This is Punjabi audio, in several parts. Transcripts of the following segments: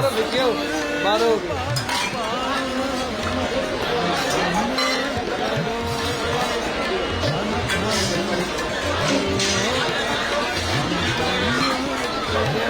Barulho, viu? Barulho. Yeah.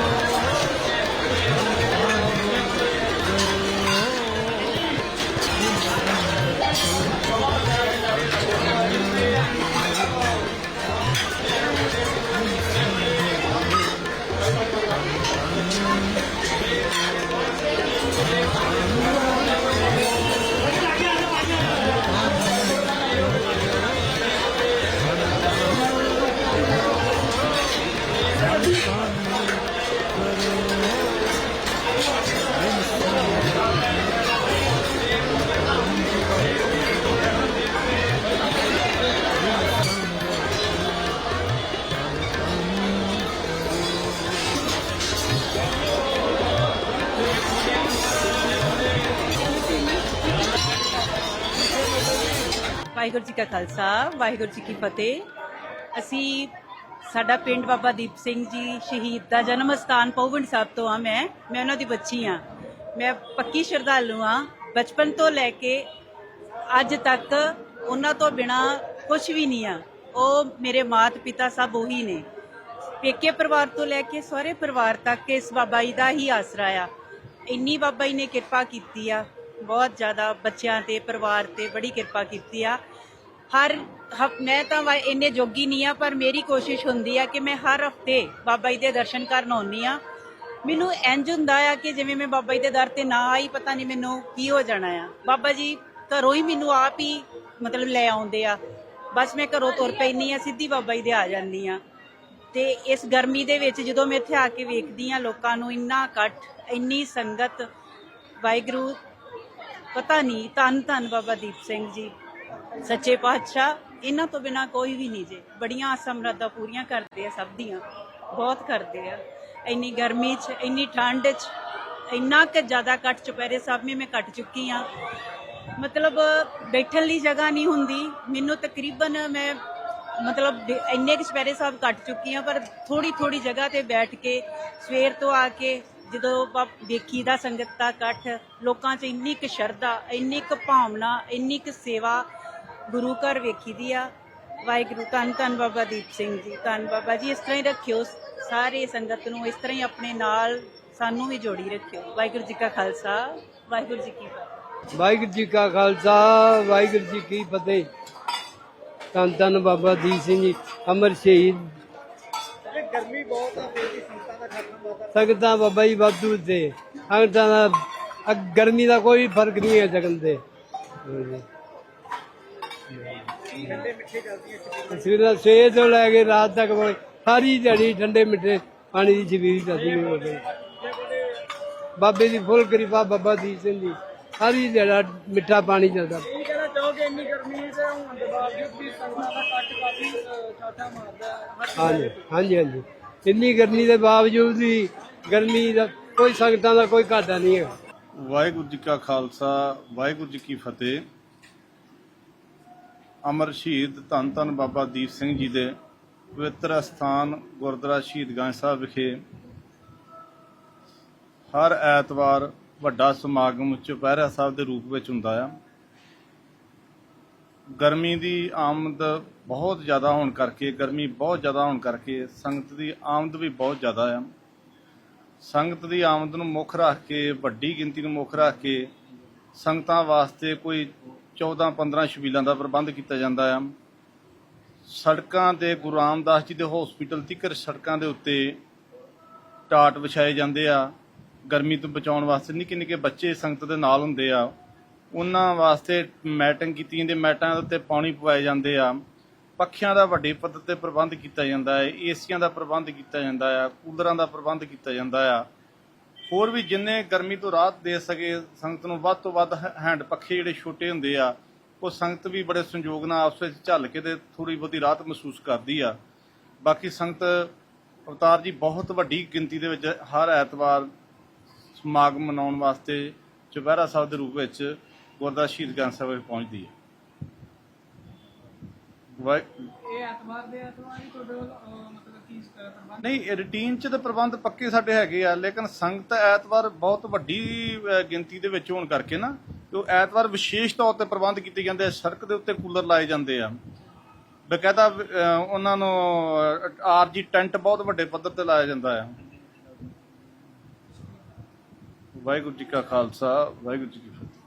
Waheguru ji ਕਾ ਖਾਲਸਾ, ਵਾਹਿਗੁਰੂ ਜੀ ਕੀ ਫਤਿਹ। ਅਸੀਂ ਸਾਡਾ ਪਿੰਡ ਬਾਬਾ ਦੀਪ ਸਿੰਘ ਜੀ ਸ਼ਹੀਦ ਦਾ ਜਨਮ ਸਥਾਨ ਪਉਵੰਡ ਸਾਹਿਬ ਤੋਂ ਆ ਮੈਂ ਮੈਂ ਉਹਨਾਂ ਦੀ ਬੱਚੀ ਆ ਮੈਂ ਪੱਕੀ ਸ਼ਰਧਾਲੂ ਆ ਬਚਪਨ ਤੋਂ ਲੈ ਕੇ ਅੱਜ ਤੱਕ ਉਹਨਾਂ ਤੋਂ ਬਿਨਾ ਕੁਝ ਵੀ ਨਹੀਂ ਆ। ਉਹ ਮੇਰੇ ਮਾਤ ਪਿਤਾ ਸਭ ਉਹੀ ਨੇ। ਪੇਕੇ ਪਰਿਵਾਰ ਤੋਂ ਲੈ ਕੇ ਸਹੁਰੇ ਪਰਿਵਾਰ ਤੱਕ ਇਸ ਬਾਬਾ ਜੀ ਦਾ ਹੀ ਆਸਰਾ ਆ। ਇੰਨੀ ਬਾਬਾ ਜੀ ਨੇ ਕਿਰਪਾ ਕੀਤੀ ਆ। ਬਹੁਤ ਜ਼ਿਆਦਾ ਬੱਚਿਆਂ ਤੇ, ਪਰਿਵਾਰ ਤੇ ਬੜੀ ਕਿਰਪਾ ਕੀਤੀ ਆ। ਹਰ ਹਫ- ਮੈਂ ਤਾਂ ਵਾ- ਇੰਨੇ ਜੋਗੀ ਨਹੀਂ ਆ, ਪਰ ਮੇਰੀ ਕੋਸ਼ਿਸ਼ ਹੁੰਦੀ ਆ ਕਿ ਮੈਂ ਹਰ ਹਫ਼ਤੇ ਬਾਬਾ ਜੀ ਦੇ ਦਰਸ਼ਨ ਕਰਨ ਆਉਂਦੀ ਆ। ਮੈਨੂੰ ਇੰਜ ਹੁੰਦਾ ਆ ਕਿ ਜਿਵੇਂ ਮੈਂ ਬਾਬਾ ਜੀ ਦੇ ਦਰ ਤੇ ਨਾ ਆਈ, ਪਤਾ ਨਹੀਂ ਮੈਨੂੰ ਕੀ ਹੋ ਜਾਣਾ ਆ। ਬਾਬਾ ਜੀ ਘਰੋਂ ਹੀ ਮੈਨੂੰ ਆਪ ਹੀ ਮਤਲਬ ਲੈ ਆਉਂਦੇ ਆ। ਬਸ ਮੈਂ ਘਰੋਂ ਤੁਰ ਪੈਣੀ ਆ, ਸਿੱਧੀ ਬਾਬਾ ਜੀ ਦੇ ਆ ਜਾਂਦੀ ਆ। ਤੇ ਇਸ ਗਰਮੀ ਦੇ ਵਿੱਚ ਜਦੋਂ ਮੈਂ ਇੱਥੇ ਆ ਕੇ ਵੇਖਦੀ ਆ ਲੋਕਾਂ ਨੂੰ, ਇੰਨਾ ਇਕੱਠ, ਇੰਨੀ ਸੰਗਤ, ਵਾਹਿਗੁਰੂ ਪਤਾ ਨਹੀਂ, ਧੰਨ ਧੰਨ ਬਾਬਾ ਦੀਪ ਸਿੰਘ ਜੀ। ਸੱਚੇ ਪਾਤਸ਼ਾਹ, ਇਹਨਾਂ ਤੋਂ ਬਿਨਾ ਕੋਈ ਵੀ ਨਹੀਂ ਜੇ। ਬੜੀਆਂ ਆਸਾਂ ਪੂਰੀਆਂ ਕਰਦੇ ਆ ਸਭ ਦੀਆਂ। ਬਹੁਤ ਕਰਦੇ ਆ। ਇੰਨੀ ਗਰਮੀ 'ਚ, ਇੰਨੀ ਠੰਡ 'ਚ, ਇੰਨਾ ਕੁ ਜ਼ਿਆਦਾ ਕੱਟ ਚੁਪਹਿਰੇ ਸਾਹਿਬ ਵੀ ਮੈਂ ਕੱਟ ਚੁੱਕੀ ਆ। ਮਤਲਬ ਬੈਠਣ ਲਈ ਜਗ੍ਹਾ ਨਹੀਂ ਹੁੰਦੀ। ਮੈਨੂੰ ਤਕਰੀਬਨ ਮੈਂ ਮਤਲਬ ਇੰਨੇ ਕੁ ਚੁਪਹਿਰੇ ਸਾਹਿਬ ਕੱਟ ਚੁੱਕੀ ਆ, ਪਰ ਥੋੜੀ ਥੋੜੀ ਜਗ੍ਹਾ ਤੇ ਬੈਠ ਕੇ, ਸਵੇਰ ਤੋਂ ਆ ਕੇ ਜਦੋਂ ਵੇਖੀਦਾ ਸੰਗਤ ਦਾ ਇਕੱਠ ਲੋਕਾਂ 'ਚ ਇੰਨੀ ਕੁ ਸ਼ਰਧਾ ਇੰਨੀ ਕੁ ਭਾਵਨਾ ਇੰਨੀ ਕੁ ਸੇਵਾ ਗੁਰੂ ਘਰ ਵੇਖੀਦੀ ਆ। ਵਾਹਿਗੁਰੂ ਧੰਨ ਧੰਨ ਬਾਬਾ ਦੀਪ ਸਿੰਘ ਜੀ ਧੰਨ ਬਾਬਾ ਜੀ ਇਸ ਤਰ੍ਹਾਂ ਹੀ ਰੱਖਿਓ ਸਾਰੇ ਸੰਗਤ ਨੂੰ ਇਸ ਤਰ੍ਹਾਂ ਹੀ ਆਪਣੇ ਨਾਲ ਸਾਨੂੰ ਵੀ ਜੋੜੀ ਰੱਖਿਓ। ਵਾਹਿਗੁਰੂ ਜੀ ਕਾ ਖਾਲਸਾ ਵਾਹਿਗੁਰੂ ਜੀ ਕੀ ਫਤਿਹ। ਵਾਹਿਗੁਰੂ ਜੀ ਕਾ ਖਾਲਸਾ ਵਾਹਿਗੁਰੂ ਜੀ ਕੀ ਫਤਿਹ। ਧੰਨ ਧੰਨ ਬਾਬਾ ਦੀਪ ਸਿੰਘ ਜੀ ਅਮਰ ਸ਼ਹੀਦ। ਗਰਮੀ ਬਹੁਤ ਆ। ਖਤਮ ਬਾਬਾ ਸੰਗਤਾਂ ਬਾਬਾ ਜੀ ਵਾਧੂ ਤੇ ਸੰਗਤਾਂ ਦਾ ਅ- ਗਰਮੀ ਦਾ ਕੋਈ ਫ਼ਰਕ ਨਹੀਂ ਹੈ ਜਗਨ ਤੇ ਹਾਂਜੀ। ਸਵੇਰ ਸਵੇਰ ਤੋਂ ਲੈ ਕੇ ਰਾਤ ਤੱਕ ਕੋਈ ਸਾਰੀ ਦਿਹਾੜੀ ਠੰਡੇ ਮਿੱਠੇ ਪਾਣੀ ਦੀ ਛਬੀਲ ਚੱਲਦੀ ਹੈ ਬਾਬਾ ਦੀ। ਫੁੱਲ ਕਿਰਪਾ ਬਾਬਾ ਦੀਪ ਸਿੰਘ ਜੀ ਸਾਰੀ ਦਿਹਾੜਾ ਮਿੱਠਾ ਪਾਣੀ ਚੱਲਦਾ। ਕੀ ਕਹਿਣਾ ਚਾਹੋਗੇ? ਇੰਨੀ ਗਰਮੀ ਤੇ ਹੋਣ ਦੇ ਬਾਵਜੂਦ ਵੀ ਸੰਗਤਾਂ ਦਾ ਕੱਟ ਕਾਫੀ ਛਾਟਾ ਮਾਰਦਾ ਹੈ। ਹਰ ਹਾਂਜੀ ਹਾਂਜੀ ਹਾਂਜੀ। ਇੰਨੀ ਗਰਮੀ ਦੇ ਬਾਵਜੂਦ ਵੀ ਗਰਮੀ ਦਾ ਕੋਈ ਸੰਗਤਾਂ ਦਾ ਕੋਈ ਘਾਟਾ ਨਹੀਂ ਹੈ। ਵਾਹਿਗੁਰੂ ਜੀ ਕਾ ਖਾਲਸਾ, ਵਾਹਿਗੁਰੂ ਜੀ ਕੀ ਫਤਿਹ। ਅਮਰ ਸ਼ਹੀਦ ਧੰਨ ਧੰਨ ਬਾਬਾ ਦੀਪ ਸਿੰਘ ਜੀ ਦੇ ਪਵਿੱਤਰ ਅਸਥਾਨ ਗੁਰਦੁਆਰਾ ਸ਼ਹੀਦ ਗੰਜ ਸਾਹਿਬ ਵਿਖੇ ਹਰ ਐਤਵਾਰ ਵੱਡਾ ਸਮਾਗਮ ਚੁਪਹਿਰਾ ਸਾਹਿਬ ਦੇ ਰੂਪ ਵਿੱਚ ਹੁੰਦਾ ਆ। ਗਰਮੀ ਦੀ ਆਮਦ ਬਹੁਤ ਜ਼ਿਆਦਾ ਹੋਣ ਕਰਕੇ, ਗਰਮੀ ਬਹੁਤ ਜ਼ਿਆਦਾ ਹੋਣ ਕਰਕੇ ਸੰਗਤ ਦੀ ਆਮਦ ਵੀ ਬਹੁਤ ਜ਼ਿਆਦਾ ਆ। ਸੰਗਤ ਦੀ ਆਮਦ ਨੂੰ ਮੁੱਖ ਰੱਖ ਕੇ, ਵੱਡੀ ਗਿਣਤੀ ਨੂੰ ਮੁੱਖ ਰੱਖ ਕੇ ਸੰਗਤਾਂ ਵਾਸਤੇ ਕੋਈ 14-15 ਸ਼ਬੀਲਾਂ ਦਾ ਪ੍ਰਬੰਧ ਕੀਤਾ ਜਾਂਦਾ ਆ। ਸੜਕਾਂ ਤੇ ਗੁਰੂ ਰਾਮਦਾਸ ਜੀ ਦੇ ਹਸਪੀਟਲ ਤੀਕਰ ਸੜਕਾਂ ਦੇ ਉੱਤੇ ਟਾਟ ਵਿਛਾਏ ਜਾਂਦੇ ਆ। ਗਰਮੀ ਤੋਂ ਬਚਾਉਣ ਵਾਸਤੇ ਨਿੱਕੇ ਨਿੱਕੇ ਬੱਚੇ ਸੰਗਤ ਦੇ ਨਾਲ ਹੁੰਦੇ ਆ। ਉਹਨਾਂ ਵਾਸਤੇ ਮੈਟਿੰਗ ਕੀਤੀ ਜਾਂਦੀ, ਮੈਟਾਂ ਦੇ ਉੱਤੇ ਪਾਣੀ ਪਵਾਏ ਜਾਂਦੇ ਆ। ਪੱਖਿਆਂ ਦਾ ਵੱਡੇ ਪੱਧਰ ਤੇ ਪ੍ਰਬੰਧ ਕੀਤਾ ਜਾਂਦਾ ਹੈ, ਏਸੀਆਂ ਦਾ ਪ੍ਰਬੰਧ ਕੀਤਾ ਜਾਂਦਾ ਆ ਕੂਲਰਾਂ ਦਾ ਪ੍ਰਬੰਧ ਕੀਤਾ ਜਾਂਦਾ ਆ ਹੋਰ ਵੀ ਜਿੰਨੇ ਗਰਮੀ ਤੋਂ ਰਾਹਤ ਦੇ ਸਕੇ, ਸੰਗਤ ਨੂੰ ਵੱਧ ਤੋਂ ਵੱਧ ਹੈਂਡ ਪੱਖੇ ਜਿਹੜੇ ਛੋਟੇ ਹੁੰਦੇ ਆ, ਉਹ ਸੰਗਤ ਵੀ ਬੜੇ ਸੰਯੋਗ ਨਾਲ ਆਪਸ ਵਿੱਚ ਝੱਲ ਕੇ ਤੇ ਥੋੜੀ ਬਹੁਤੀ ਰਾਹਤ ਮਹਿਸੂਸ ਕਰਦੀ ਆ। ਬਾਕੀ ਸੰਗਤ, ਅਵਤਾਰ ਜੀ, ਬਹੁਤ ਵੱਡੀ ਗਿਣਤੀ ਦੇ ਵਿੱਚ ਹਰ ਐਤਵਾਰ ਸਮਾਗਮ ਮਨਾਉਣ ਵਾਸਤੇ ਚੁਪਹਿਰਾ ਸਾਹਿਬ ਦੇ ਰੂਪ ਵਿੱਚ ਗੁਰਦੁਆਰਾ ਸ਼ਹੀਦ ਗੰਜ ਸਾਹਿਬ ਵਿਖੇ ਪਹੁੰਚਦੀ ਹੈ। ਇਹ ਐਤਵਾਰ ਦੇ ਐਤਵਾਰ ਹੀ ਤੁਹਾਡੇ ਕੋਲ ਅਹ, ਮਤਲਬ ਕੀ ਅਹ, ਪ੍ਰਬੰਧ? ਨਹੀਂ ਰੂਟੀਨ 'ਚ ਤਾਂ ਪ੍ਰਬੰਧ ਪੱਕੇ ਸਾਡੇ ਹੈਗੇ ਆ ਲੇਕਿਨ ਸੰਗਤ ਐਤਵਾਰ ਬਹੁਤ ਵੱਡੀ ਅਹ, ਗਿਣਤੀ ਦੇ ਵਿੱਚ ਹੋਣ ਕਰਕੇ ਨਾ ਤੇ ਉਹ ਐਤਵਾਰ ਵਿਸ਼ੇਸ਼ ਤੌਰ ਤੇ ਪ੍ਰਬੰਧ ਕੀਤੇ ਜਾਂਦੇ ਆ ਸੜਕ ਦੇ ਉੱਤੇ ਕੂਲਰ ਲਾਏ ਜਾਂਦੇ ਆ। ਬਕਾਇਦਾ ਅਹ, ਉਹਨਾਂ ਨੂੰ ਆਰਜੀ ਟੈਂਟ ਬਹੁਤ ਵੱਡੇ ਪੱਧਰ ਤੇ ਲਾਇਆ ਜਾਂਦਾ ਆ। ਵਾਹਿਗੁਰੂ ਜੀ ਕਾ ਖਾਲਸਾ ਵਾਹਿਗੁਰੂ ਜੀ ਕੀ ਫਤਿਹ।